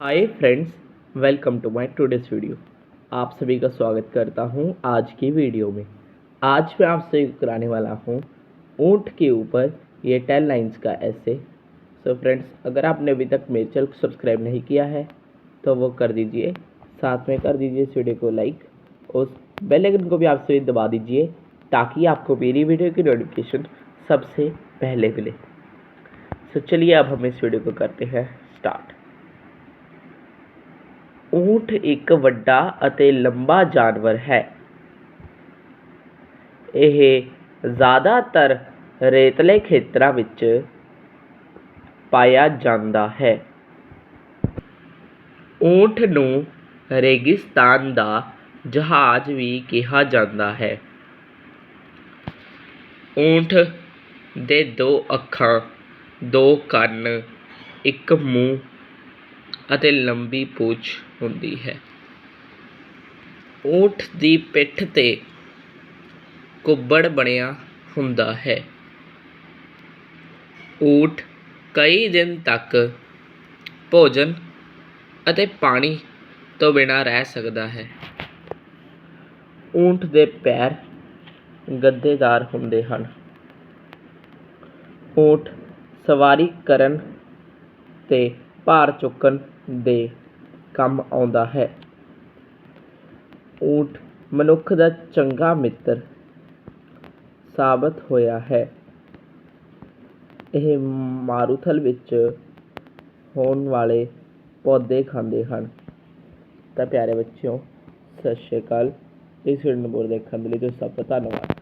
Hi friends welcome to my today's video आप सभी का स्वागत करता हूँ आज की वीडियो में। आज मैं आपसे कराने वाला हूँ ऊँट के ऊपर ये टेन लाइंस का ऐसे सो फ्रेंड्स अगर आपने अभी तक मेरे चैनल को सब्सक्राइब नहीं किया है तो वो कर दीजिए। साथ में कर दीजिए इस वीडियो को लाइक और बेल आइकन को भी आप सभी दबा दीजिए, ताकि आपको मेरी वीडियो की नोटिफिकेशन सबसे पहले मिले। सो चलिए अब हम इस वीडियो को करते हैं स्टार्ट ਊਠ ਇੱਕ ਵੱਡਾ ਅਤੇ ਲੰਬਾ ਜਾਨਵਰ ਹੈ। ਇਹ ਜ਼ਿਆਦਾਤਰ ਰੇਤਲੇ ਖੇਤਰਾਂ ਵਿੱਚ ਪਾਇਆ ਜਾਂਦਾ ਹੈ। ਊਂਠ ਨੂੰ ਰੇਗਿਸਤਾਨ ਦਾ ਜਹਾਜ਼ ਵੀ ਕਿਹਾ ਜਾਂਦਾ ਹੈ। ਊਠ ਦੇ ਦੋ ਅੱਖਾਂ, ਦੋ ਕੰਨ, ਇੱਕ ਮੂੰਹ ਅਤੇ ਲੰਬੀ ਪੂਛ ਹੁੰਦੀ ਹੈ। ਊਠ ਦੀ ਪਿੱਠ ਤੇ ਕੁੱਬੜ ਬਣਿਆ ਹੁੰਦਾ ਹੈ। ਊਠ ਕਈ ਦਿਨ ਤੱਕ ਭੋਜਨ ਅਤੇ ਪਾਣੀ ਤੋਂ ਬਿਨਾਂ ਰਹਿ ਸਕਦਾ ਹੈ। ਊਠ ਦੇ ਪੈਰ ਗੱਦੇਦਾਰ ਹੁੰਦੇ ਹਨ। ਊਠ ਸਵਾਰੀ ਕਰਨ ਤੇ ਭਾਰ ਚੁੱਕਣ ਦੇ ਕੰਮ ਆਉਂਦਾ ਹੈ। ਊਠ ਮਨੁੱਖ ਦਾ ਚੰਗਾ ਮਿੱਤਰ ਸਾਬਤ ਹੋਇਆ ਹੈ। ਇਹ ਮਾਰੂਥਲ ਵਿੱਚ ਹੋਣ ਵਾਲੇ ਪੌਦੇ ਖਾਂਦੇ ਹਨ। ਤਾਂ ਪਿਆਰੇ ਬੱਚਿਓ, ਸਤਿ ਸ਼੍ਰੀ ਅਕਾਲ। ਇਸ ਵੀਡੀਓ ਨੂੰ ਦੇਖਣ ਦੇ ਲਈ ਤੁਸੀਂ ਸਭ ਦਾ ਧੰਨਵਾਦ।